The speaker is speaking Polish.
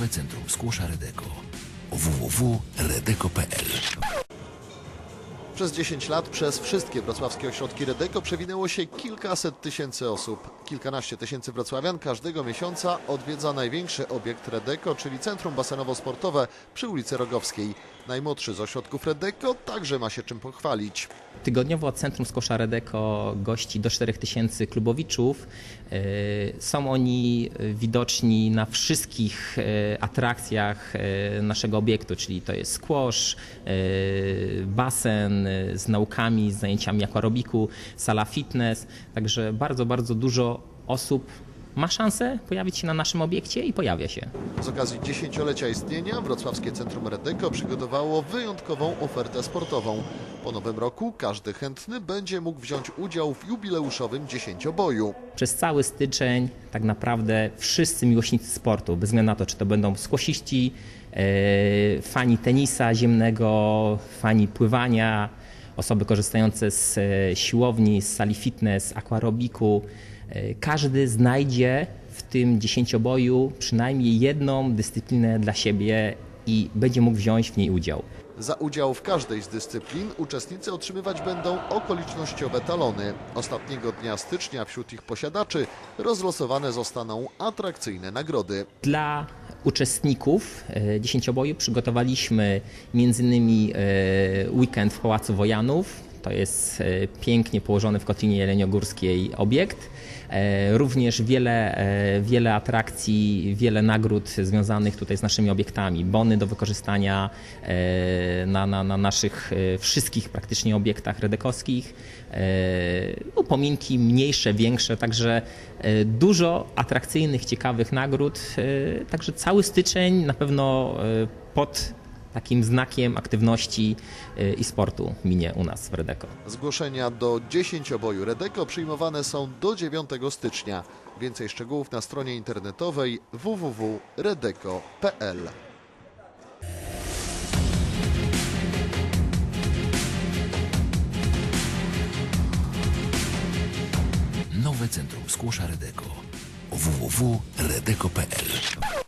Nowe Centrum Skłosza Redeko. Www.redeko.pl Przez 10 lat przez wszystkie wrocławskie ośrodki Redeko przewinęło się kilkaset tysięcy osób. Kilkanaście tysięcy wrocławian każdego miesiąca odwiedza największy obiekt Redeko, czyli Centrum Basenowo-Sportowe przy ulicy Rogowskiej. Najmłodszy z ośrodków Redeko także ma się czym pochwalić. Tygodniowo Centrum Skosza Redeko gości do 4000 klubowiczów. E, Są oni widoczni na wszystkich e, atrakcjach e, naszego obiektu, czyli to jest squash, basen e, z naukami, z zajęciami aquarobiku, sala fitness. Także bardzo, bardzo dużo osób ma szansę pojawić się na naszym obiekcie i pojawia się. Z okazji dziesięciolecia istnienia Wrocławskie Centrum Redeko przygotowało wyjątkową ofertę sportową. Po nowym roku każdy chętny będzie mógł wziąć udział w jubileuszowym dziesięcioboju. Przez cały styczeń tak naprawdę wszyscy miłośnicy sportu, bez względu na to, czy to będą skłosiści, e, fani tenisa ziemnego, fani pływania, osoby korzystające z e, siłowni, z sali fitness, aquarobiku, e, każdy znajdzie w tym dziesięcioboju przynajmniej jedną dyscyplinę dla siebie i będzie mógł wziąć w niej udział. Za udział w każdej z dyscyplin uczestnicy otrzymywać będą okolicznościowe talony. Ostatniego dnia stycznia wśród ich posiadaczy rozlosowane zostaną atrakcyjne nagrody. Dla uczestników e, dziesięcioboju przygotowaliśmy m.in. e, weekend w Pałacu Wojanów. To jest e, pięknie położony w Kotlinie Jeleniogórskiej obiekt. E, Również wiele, e, wiele atrakcji, wiele nagród związanych tutaj z naszymi obiektami. Bony do wykorzystania na, na, na naszych wszystkich praktycznie obiektach redekowskich. Upominki mniejsze, większe, także dużo atrakcyjnych, ciekawych nagród. Także cały styczeń na pewno pod takim znakiem aktywności e, i sportu minie u nas w Redeko. Zgłoszenia do dziesięcioboju Redeko przyjmowane są do 9 stycznia. Więcej szczegółów na stronie internetowej www.redeko.pl. Nowe Centrum Skłosza Redeko www.redeko.pl